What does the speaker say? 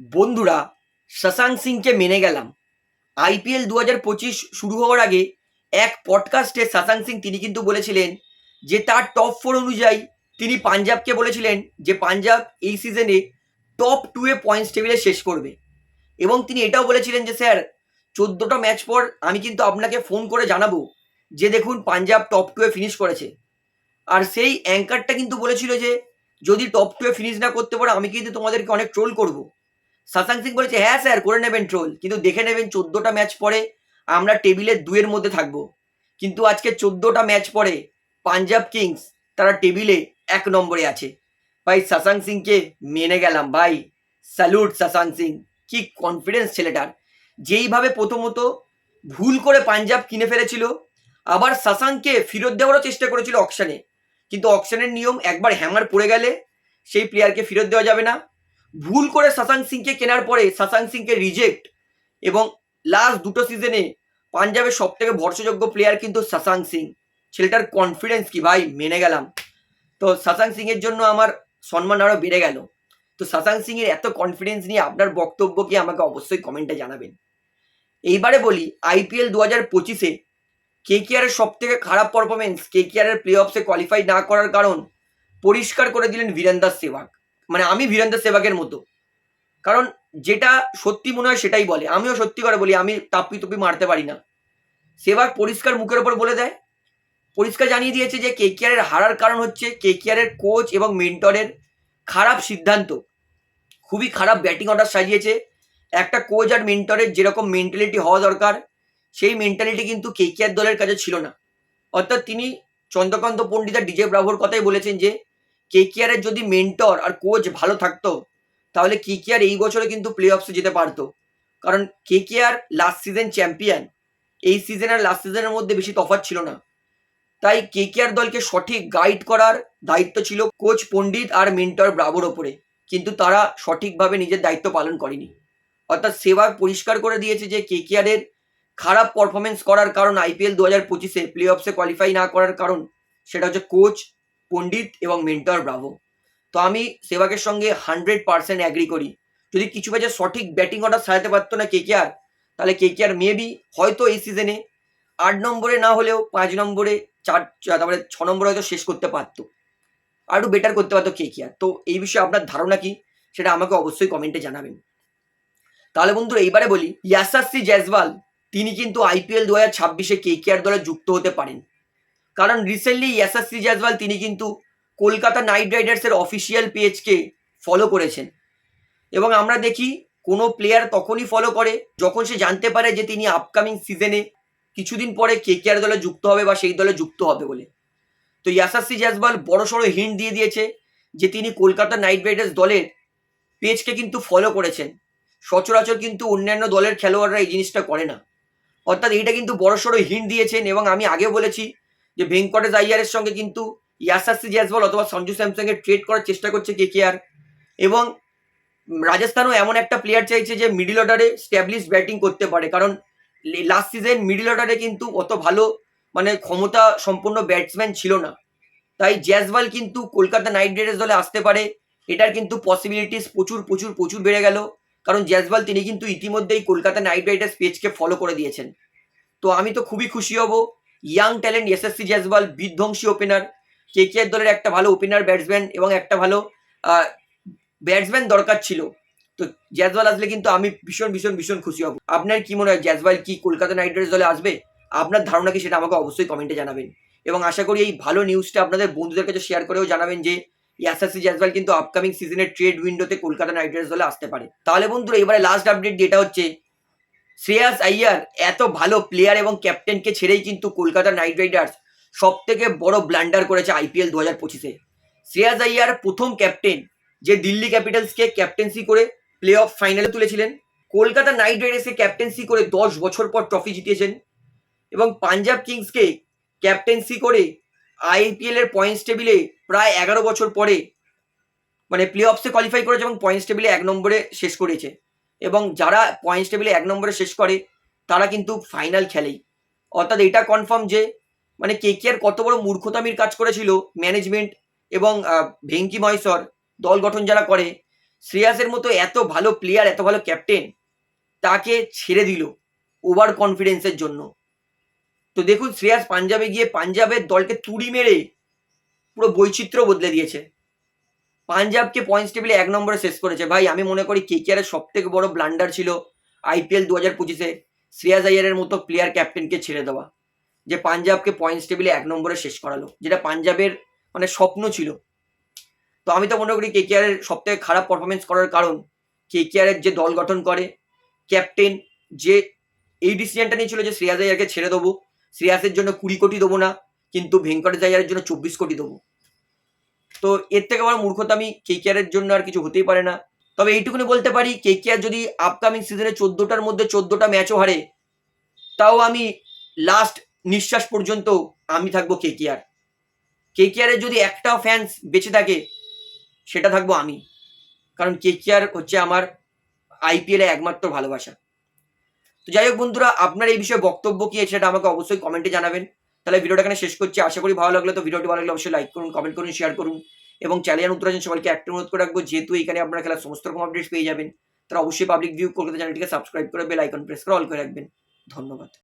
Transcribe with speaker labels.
Speaker 1: বন্ধুরা, শশাঙ্ক সিংকে মেনে গেলাম। আইপিএল দু হাজার পঁচিশ শুরু হওয়ার আগে এক পডকাস্টে শশাঙ্ক সিং তিনি কিন্তু বলেছিলেন যে, তার টপ ফোর অনুযায়ী তিনি পাঞ্জাবকে বলেছিলেন যে, পাঞ্জাব এই সিজনে টপ টু এ পয়েন্টস টেবিলে শেষ করবে। এবং তিনি এটাও বলেছিলেন যে, স্যার, চোদ্দোটা ম্যাচ পর আমি কিন্তু আপনাকে ফোন করে জানাব যে, দেখুন, পাঞ্জাব টপ টু এ ফিনিশ করেছে। আর সেই অ্যাঙ্কারটা কিন্তু বলেছিল যে, যদি টপ টু এ ফিনিশ না করতে পারো, আমি কিন্তু তোমাদেরকে অনেক ট্রোল করব। শশাঙ্ক সিং বলেছে হ্যাঁ স্যার, করে নেবেন ট্রোল কিন্তু দেখে নেবেন চোদ্দোটা ম্যাচ পরে আমরা টেবিলের দুয়ের মধ্যে থাকব। কিন্তু আজকে চোদ্দোটা ম্যাচ পরে পাঞ্জাব কিংস, তারা টেবিলে এক নম্বরে আছে। ভাই শশাঙ্ক সিংকে মেনে গেলাম, ভাই। স্যালুট শশাঙ্ক সিং, কি কনফিডেন্স ছেলেটার। যেইভাবে প্রথমত ভুল করে পাঞ্জাব কিনে ফেলেছিল, আবার শশাঙ্ককে ফেরত দেওয়ারও চেষ্টা করেছিল অকশানে কিন্তু অকশানের নিয়ম একবার হ্যামার পড়ে গেলে সেই প্লেয়ারকে ফেরত দেওয়া যাবে না। ভুল করে শশাঙ্ক সিংকে কেনার পরে শশাঙ্ক সিংকে রিজেক্ট এবং লাস্ট দুটো সিজনে পাঞ্জাবের সব থেকে ভরসাযোগ্য প্লেয়ার কিন্তু শশাঙ্ক সিং। ছেলেটার কনফিডেন্স কি ভাই? মেনে গেলাম। তো শশাঙ্ক সিং এর জন্য আমার সম্মান আরও বেড়ে গেল। তো শশাঙ্ক সিং এর এত কনফিডেন্স নিয়ে আপনার বক্তব্য কি আমাকে অবশ্যই কমেন্টে জানাবেন। এইবারে বলি আইপিএল দু হাজার পঁচিশে কে কেয়ারের সব থেকে খারাপ পারফরমেন্স কে কেয়ারের প্লে অফসে কোয়ালিফাই না করার কারণ পরিষ্কার করে দিলেন বীরেন্দার সেবাগ মানে আমি বীরেন্দ্র সেবাগের মতো। কারণ যেটা সত্যি মনে হয় সেটাই বলে। আমিও সত্যি করে বলি, আমি তাপ্পি তুপি মারতে পারি না। সেবাগ পরিষ্কার মুখের ওপর বলে দেয়। পরিষ্কার জানিয়ে দিয়েছে যে কে কেয়ারের হারার কারণ হচ্ছে কে কেয়ারের কোচ এবং মেন্টরের খারাপ সিদ্ধান্ত। খুবই খারাপ ব্যাটিং অর্ডার সাজিয়েছে। একটা কোচ আর মেন্টরের যেরকম মেন্টালিটি হওয়া দরকার, সেই মেন্টালিটি কিন্তু কে কেয়ার দলের কাছে ছিল না। অর্থাৎ তিনি চন্দ্রকান্ত পণ্ডিত আর ডিজে ব্রাভোর কথাই বলেছেন যে কে যদি মেন্টর আর কোচ ভালো থাকতো, তাহলে কে কেয়ার এই বছরে কিন্তু প্লে অফসে যেতে পারতো। কারণ কে কেয়ার লাস্ট সিজন চ্যাম্পিয়ন এই সিজন আর লাস্ট সিজনের মধ্যে বেশি তফাৎ ছিল না। তাই কে কেয়ার দলকে সঠিক গাইড করার দায়িত্ব ছিল কোচ পণ্ডিত আর মেন্টর ব্রাভোর ওপরে। কিন্তু তারা সঠিকভাবে নিজের দায়িত্ব পালন করেনি। অর্থাৎ সেবাগ পরিষ্কার করে দিয়েছে যে কে কেয়ারের খারাপ পারফরমেন্স করার কারণ আইপিএল দু হাজার পঁচিশে প্লে অফসে কোয়ালিফাই না করার কারণ, সেটা হচ্ছে কোচ পণ্ডিত এবং মেন্টর ব্রাভো তো আমি সেবাকের সঙ্গে হান্ড্রেড পার্সেন্ট অ্যাগ্রি করি। যদি কিছু ম্যাচে সঠিক ব্যাটিং অর্ডার সাজাতে পারতো না কে কেয়ার তাহলে কে কেয়ার মেবি হয়তো এই সিজনে আট নম্বরে না হলেও পাঁচ নম্বরে চার, তারপরে ছ নম্বরে হয়তো শেষ করতে পারতো। আরও বেটার করতে পারতো কে কেয়ার তো এই বিষয়ে আপনার ধারণা কি? সেটা আমাকে অবশ্যই কমেন্টে জানাবেন। তাহলে বন্ধুরা, এইবারে বলি ইয়াসাসি জয়সওয়াল তিনি কিন্তু আইপিএল দু হাজার ছাব্বিশে কে কেয়ার দলে যুক্ত হতে পারেন। কারণ রিসেন্টলি ইয়াসাসি জয়সওয়াল তিনি কিন্তু কলকাতা নাইট রাইডার্সের অফিসিয়াল পেজকে ফলো করেছেন। এবং আমরা দেখি কোনো প্লেয়ার তখনই ফলো করে যখন সে জানতে পারে যে তিনি আপকামিং সিজনে কিছুদিন পরে কে কেয়ার দলে যুক্ত হবে বা সেই দলে যুক্ত হবে বলে। তো ইয়াসাসি জাজবাল বড় সড়ো হিন্ট দিয়ে দিয়েছে যে তিনি কলকাতা নাইট রাইডার্স দলের পেজকে কিন্তু ফলো করেছেন। সচরাচর কিন্তু অন্যান্য দলের খেলোয়াড়রা এই জিনিসটা করে না। অর্থাৎ এইটা কিন্তু বড় সড়ো হিন্ট দিয়েছেন এবং আমি আগে বলেছি যে ভেঙ্কটেশ আইয়ারের সঙ্গে কিন্তু ইয়াসাসি জ্যাসবল অথবা সঞ্জু স্যামসংকে ট্রেড করার চেষ্টা করছে কে কে আর এবং রাজস্থানও এমন একটা প্লেয়ার চাইছে যে মিডিল অর্ডারে স্ট্যাবলিশ ব্যাটিং করতে পারে। কারণ লাস্ট সিজন মিডিল অর্ডারে কিন্তু অত ভালো মানে ক্ষমতা সম্পন্ন ব্যাটসম্যান ছিল না। তাই জ্যাসওয়াল কিন্তু কলকাতা নাইট রাইডার্স দলে আসতে পারে। এটার কিন্তু পসিবিলিটিস প্রচুর প্রচুর প্রচুর বেড়ে গেল। কারণ জ্যাসওয়াল তিনি কিন্তু ইতিমধ্যেই কলকাতা নাইট রাইডার্স পেজকে ফলো করে দিয়েছেন। তো আমি তো খুবই খুশি হব ইয়াং ট্যালেন্ট এসএসসি জ্যাসওয়াল বিধ্বংসী ওপেনার কে কে দলের একটা ভালো ওপেনার ব্যাটসম্যান এবং একটা ভালো ব্যাটসম্যান দরকার ছিল। তো জ্যাজওয়াল আসলে কিন্তু আমি ভীষণ ভীষণ ভীষণ খুশি হব। আপনার কি মনে হয় জ্যাজওয়াল কি কলকাতা নাইট রাইডার্স দলে আসবে? আপনার ধারণা কি সেটা আমাকে অবশ্যই কমেন্টে জানাবেন। এবং আশা করি এই ভালো নিউজটা আপনাদের বন্ধুদের কাছে শেয়ার করেও জানাবেন যে ইয়াসাসি জ্যাজওয়াল কিন্তু আপকামিং সিজনের ট্রেড উইন্ডোতে কলকাতা নাইট রাইডার্স দলে আসতে পারে। তাহলে বন্ধুরা, এবারে লাস্ট আপডেট যেটা হচ্ছে শ্রেয়াস আইয়ার এত ভালো প্লেয়ার এবং ক্যাপ্টেনকে ছেড়েই কিন্তু কলকাতা নাইট রাইডার্স সব থেকে বড় ব্লান্ডার করেছে আইপিএল দু হাজার পঁচিশে। শ্রেয়াস আইয়ার প্রথম ক্যাপ্টেন যে দিল্লি ক্যাপিটালসকে ক্যাপ্টেন্সি করে প্লে অফ ফাইনালে তুলেছিলেন, কলকাতা নাইট রাইডার্সকে ক্যাপ্টেন্সি করে দশ বছর পর ট্রফি জিতিয়েছেন এবং পাঞ্জাব কিংসকে ক্যাপ্টেন্সি করে আইপিএল এর পয়েন্টস টেবিলে প্রায় এগারো বছর পরে মানে প্লে অফসে কোয়ালিফাই করেছে এবং পয়েন্টস টেবিলে এক নম্বরে শেষ করেছে। এবং যারা পয়েন্টস টেবিলে এক নম্বরে শেষ করে, তারা কিন্তু ফাইনাল খেলেই। অর্থাৎ এটা কনফার্ম যে মানে কে কে আর কত বড় মূর্খতামির কাজ করেছিল ম্যানেজমেন্ট এবং ভেঙ্কি মহেশ্বর, দল গঠন যারা করে, শ্রেয়াসের মতো এত ভালো প্লেয়ার এত ভালো ক্যাপ্টেন তাকে ছেড়ে দিল ওভার কনফিডেন্সের জন্য। তো দেখুন, শ্রেয়াস পাঞ্জাবে গিয়ে পাঞ্জাবের দলকে তুড়ি মেরে পুরো বৈচিত্র্য বদলে দিয়েছে। পাঞ্জাবকে পয়েন্টস টেবিলে এক নম্বরে শেষ করেছে। ভাই, আমি মনে করি কেকেআরের সব থেকে বড় ব্লান্ডার ছিল আইপিএল দু হাজার পঁচিশে শ্রেয়াস আইয়ারের মতো প্লেয়ার ক্যাপ্টেনকে ছেড়ে দেওয়া, যে পাঞ্জাবকে পয়েন্টস টেবিলে এক নম্বরে শেষ করালো, যেটা পাঞ্জাবের মানে স্বপ্ন ছিল। তো আমি তো মনে করি কেকেআরের সব থেকে খারাপ পারফরমেন্স করার কারণ কেকেআরের যে দল গঠন করে ক্যাপ্টেন যে এই ডিসিশনটা নিয়েছিল যে শ্রেয়াস আইয়ারকে ছেড়ে দেবো, শ্রেয়াসের জন্য কুড়ি কোটি দেবো না, কিন্তু ভেঙ্কটেশ আইয়ারের জন্য চব্বিশ কোটি দেবো। তো এর থেকে বড় মূর্খতা আমি কেকেআরের জন্য আর কিছু হতেই পারে না। তবে এইটুকুনি বলতে পারি কেকেআর যদি আপকামিং সিজনে চোদ্দোটার মধ্যে চোদ্দোটা ম্যাচও হারে, তাও আমি লাস্ট নিঃশ্বাস পর্যন্ত আমি থাকব কেকেআর কেকেআরের যদি একটা ফ্যান্স বেঁচে থাকে, সেটা থাকব আমি। কারণ কেকেআর হচ্ছে আমার আইপিএলে একমাত্র ভালোবাসা। তো যাই হোক বন্ধুরা, আপনার এই বিষয়ে বক্তব্য কি সেটা আমাকে অবশ্যই কমেন্টে জানাবেন। তাহলে ভিডিওটা এখানে শেষ করছি। আশা করি ভালো লাগল তো ভিডিওটি ভালো লাগলে অবশ্যই লাইক করুন কমেন্ট করুন শেয়ার করুন। এবং চ্যানেল উত্তরাজন সবাইকে একটা অনুরোধ করে রাখব, যেহেতু এখানে আপনারা খেলার সমস্ত রকম আপডেট পেয়ে যাবেন তারা অবশ্যই পাবলিক ভিউ কলকাতা চ্যানেলটিকে সাবস্ক্রাইব করে বেল আইকন প্রেস করে অল করে রাখবেন। ধন্যবাদ।